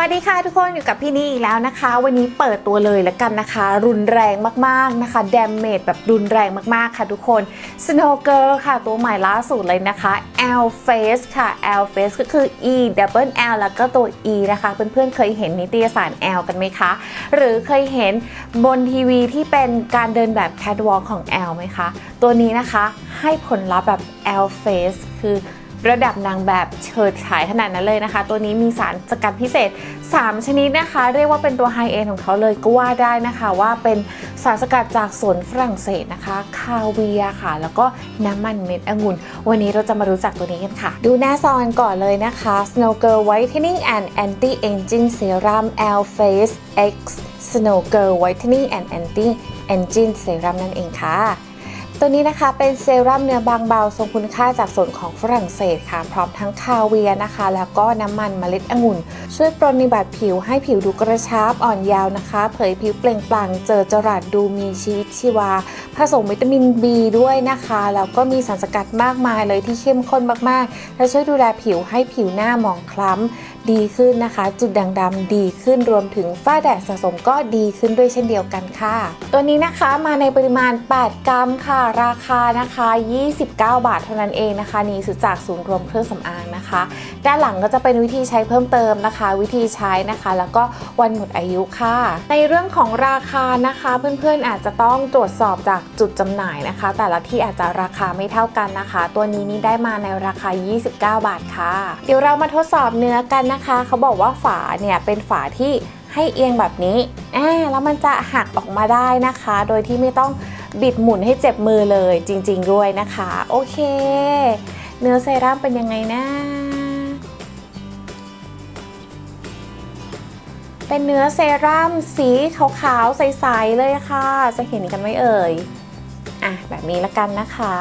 วัสดีค่ะทุกคนอยู่กับพี่นี่อีกแล้วนะคะ วันนี้เปิดตัวเลยแล้วกันนะคะ รุนแรงมากๆนะคะแดมเมจแบบรุนแรงมากๆค่ะทุกคน Snow Girl ค่ะตัวใหม่ล่าสุดเลยนะคะ L Face ค่ะ L Face ก็คือ E double L แล้วก็ตัว E นะคะเพื่อนๆเคยเห็นนิตยสาร L กันไหมคะ หรือเคยเห็นบนทีวีที่เป็นการเดินแบบ catwalk ของ L ไหมคะ ตัวนี้นะคะให้ผลลัพธ์แบบ L Face คือ ระดับนางแบบเฉิดฉายขนาดนั้นเลยนะคะ ตัวนี้มีสารสกัดพิเศษ 3 ชนิดนะคะ เรียกว่าเป็นตัวไฮเอนของเขาเลยก็ว่าได้นะคะว่าเป็นสารสกัดจากสวนฝรั่งเศสนะคะ คาเวียค่ะ แล้วก็น้ำมันเม็ดองุ่น วันนี้เราจะมารู้จักตัวนี้กันค่ะ ดูหน้าซองก่อนเลยนะคะ Snow Girl Whitening and Anti Aging Serum L Face X Snow Girl Whitening and Anti Aging Serum นั่นเองค่ะ ตัวนี้นะคะเป็นเซรั่มเนื้อบางเบาทรงคุณค่าจากส่วนของฝรั่งเศสค่ะ พร้อมทั้งคาเวียนะคะ แล้วก็น้ำมันเมล็ดองุ่น ช่วยปรนนิบัติผิวให้ผิวดูกระชับอ่อนเยาว์นะคะ เผยผิวเปล่งปลั่งเจอจรัสดูมีชีวิตชีวา ผสมวิตามิน B ด้วยนะคะ แล้วก็มีสารสกัดมากมายเลยที่เข้มข้นมากๆ และช่วยดูแลผิวให้ผิวหน้าหมองคล้ำ ดีขึ้นนะคะ จุดด่างดำดีขึ้นรวมถึงฝ้าแดดสะสมก็ดีขึ้นด้วยเช่นเดียวกันค่ะ ตัวนี้นะคะมาในปริมาณ 8 กรัมค่ะ ราคานะคะ 29 บาทเท่านั้นเองนะคะ นี่ซื้อจากศูนย์รวมเครื่องสำอางนะคะ ด้านหลังก็จะเป็นวิธีใช้เพิ่มเติมนะคะ วิธีใช้นะคะ แล้วก็วันหมดอายุค่ะ ในเรื่องของราคานะคะ เพื่อนๆอาจจะต้องตรวจสอบจากจุดจำหน่ายนะคะ แต่ละที่อาจจะราคาไม่เท่ากันนะคะ ตัวนี้นี่ได้มาในราคา 29 บาทค่ะ เดี๋ยวเรามาทดสอบเนื้อกันนะคะเขาบอกว่าฝาเนี่ยเป็นฝาที่ให้เอียงแบบนี้อ่าแล้วมันจะหักออกมาได้นะคะ โดยที่ไม่ต้องบิดหมุนให้เจ็บมือเลยจริง ๆ ด้วยนะคะ โอเค เนื้อเซรั่มเป็นยังไงนะ เป็นเนื้อเซรั่มสีขาวๆใสๆเลยค่ะ จะเห็นกันไหมเอ่ย อะแบบนี้ละกันนะคะ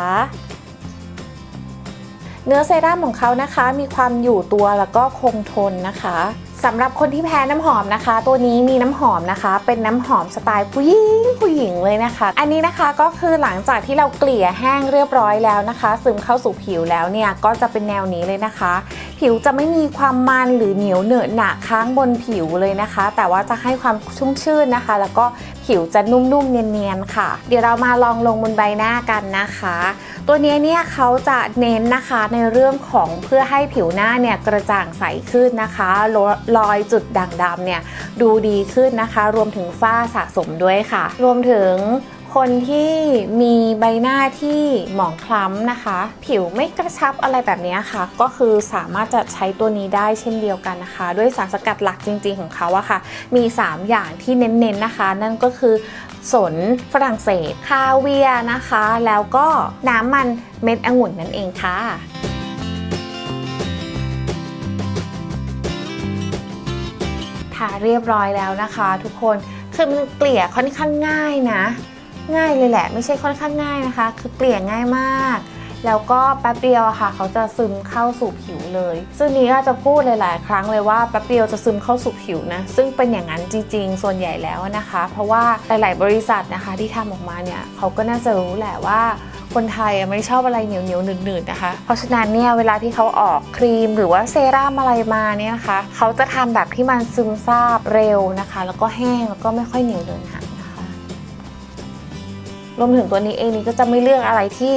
เนื้อเซรั่มของเขานะคะ มีความอยู่ตัวแล้วก็คงทนนะคะสำหรับคนที่แพ้น้ำหอมนะคะ ตัวนี้มีน้ำหอมนะคะ เป็นน้ำหอมสไตล์ผู้หญิงผู้หญิงเลยนะคะ อันนี้นะคะก็คือหลังจากที่เราเกลี่ยแห้งเรียบร้อยแล้วนะคะ ซึมเข้าสู่ผิวแล้วเนี่ยก็จะเป็นแนวนี้เลยนะคะ ผิวจะไม่มีความมันหรือเหนียวเหนอะหนะค้างบนผิวเลยนะคะ แต่ว่าจะให้ความชุ่มชื่นนะคะ แล้วก็ ผิวจะนุ่มๆ เนียนๆ ค่ะ เดี๋ยวเรามาลองลงบนใบหน้ากันนะคะ ตัวนี้เนี่ยเขาจะเน้นนะคะในเรื่องของเพื่อให้ผิวหน้าเนี่ยกระจ่างใสขึ้นนะคะลรอยจุดด่างดำเนี่ยดูดีขึ้นนะคะ รวมถึงฝ้าสะสมด้วยค่ะ รวมถึง คนที่มีใบหน้าที่หมองคล้ำนะคะ ผิวไม่กระชับอะไรแบบนี้ค่ะ ก็คือสามารถจะใช้ตัวนี้ได้เช่นเดียวกันนะคะ ด้วยสารสกัดหลักจริง ๆ ของเขาอะค่ะ มี 3 อย่างที่เน้นๆนะคะ นั่นก็คือสนฝรั่งเศสคาเวียนะคะ แล้วก็น้ำมันเม็ดองุ่นนั่นเองค่ะทาเรียบร้อยแล้วนะคะ ทุกคนคือมันเกลี่ยค่อนข้างง่ายนะ ง่ายเลยแหละ ไม่ใช่ค่อนข้างง่ายนะคะ คือเกลี่ยง่ายมาก แล้วก็แป๊บเดียวอะค่ะ เขาจะซึมเข้าสู่ผิวเลย ซึ่งนี้ก็จะพูดหลายๆ ครั้งเลยว่าแป๊บเดียวจะซึมเข้าสู่ผิวนะ ซึ่งเป็นอย่างนั้นจริง ๆ ส่วนใหญ่แล้วนะคะ เพราะว่าหลาย ๆ บริษัทนะคะที่ทำออกมาเนี่ยเขาก็น่าจะรู้แหละว่าคนไทยไม่ชอบอะไรเหนียวเหนียวๆหนืดๆนะคะ เพราะฉะนั้นเนี่ยเวลาที่เขาออกครีมหรือว่าเซรั่มอะไรมาเนี่ยนะคะ เขาจะทำแบบที่มันซึมซาบเร็วนะคะ แล้วก็แห้งแล้วก็ไม่ค่อยเหนียวเดินหางนะคะ รวมถึงตัวนี้เองนี่ก็จะไม่เลือกอะไรที่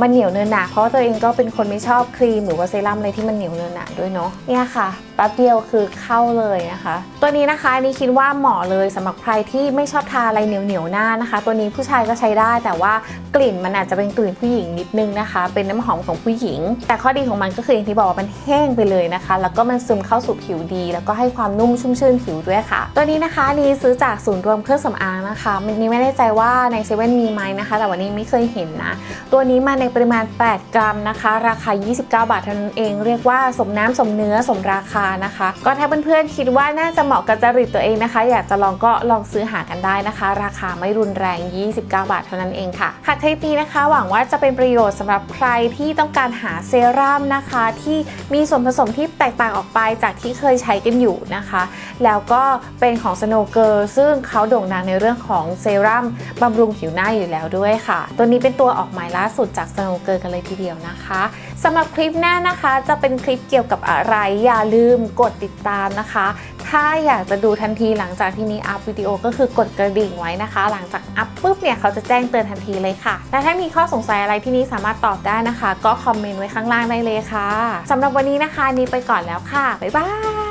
มันเหนียวเนินหนาเพราะตัวเองก็เป็นคนไม่ชอบครีมหรือว่าเซรั่มอะไรที่มันเหนียวเนินหนาด้วยเนาะเนี่ยค่ะแป๊บเดียวคือเข้าเลยนะคะ ตัวนี้นะคะนี่คิดว่าเหมาะเลยสำหรับใครที่ไม่ชอบทาอะไรเหนียวเหนียวหน้านะคะ ตัวนี้ผู้ชายก็ใช้ได้แต่ว่ากลิ่นมันอาจจะเป็นกลิ่นผู้หญิงนิดนึงนะคะ เป็นน้ำหอมของผู้หญิง แต่ข้อดีของมันก็คืออย่างที่บอกว่ามันแห้งไปเลยนะคะ แล้วก็มันซึมเข้าสู่ผิวดี แล้วก็ให้ความนุ่มชุ่มชื่นผิวด้วยค่ะ ตัวนี้นะคะนี่ซื้อจากศูนย์รวมเครื่องสำอางนะคะมันนี่ไม่แน่ใจว่าในเซเว่นมีไหมนะคะ แต่วันนี้ไม่เคยเห็นนะ ตัวนี้มาในปริมาณ 8 กรัมนะคะ ราคา 29 บาทเท่านั้นเอง เรียกว่าสมน้ำสมเนื้อสมราคานะคะ ก็ถ้าเพื่อนๆคิดว่าน่าจะเหมาะกับจริตตัวเองนะคะ อยากจะลองก็ลองซื้อหากันได้นะคะ ราคาไม่รุนแรง 29 บาทเท่านั้นเองค่ะค่ะคลิปนี้นะคะ หวังว่าจะเป็นประโยชน์สำหรับใครที่ต้องการหาเซรั่มนะคะ ที่มีส่วนผสมที่แตกต่างออกไปจากที่เคยใช้กันอยู่นะคะ แล้วก็เป็นของ Snow Girl ซึ่งเขาโด่งดังในเรื่องของเซรั่มบำรุงผิวหน้าอยู่แล้วด้วยค่ะ ตัวนี้เป็นตัวออกใหม่ล่าสุดจาก Snow Girl กันเลยทีเดียวนะคะสำหรับคลิปหน้านะคะ จะเป็นคลิปเกี่ยวกับอะไรอย่าลืมกดติดตามนะคะ ถ้าอยากจะดูทันทีหลังจากที่นี้อัพวิดีโอก็คือกดกระดิ่งไว้นะคะ หลังจากอัพปุ๊บเนี่ยเขาจะแจ้งเตือนทันทีเลยค่ะ และถ้ามีข้อสงสัยอะไรที่นี้สามารถตอบได้นะคะ ก็คอมเมนต์ไว้ข้างล่างได้เลยค่ะสำหรับวันนี้นะคะนี้ไปก่อนแล้วค่ะบ๊ายบาย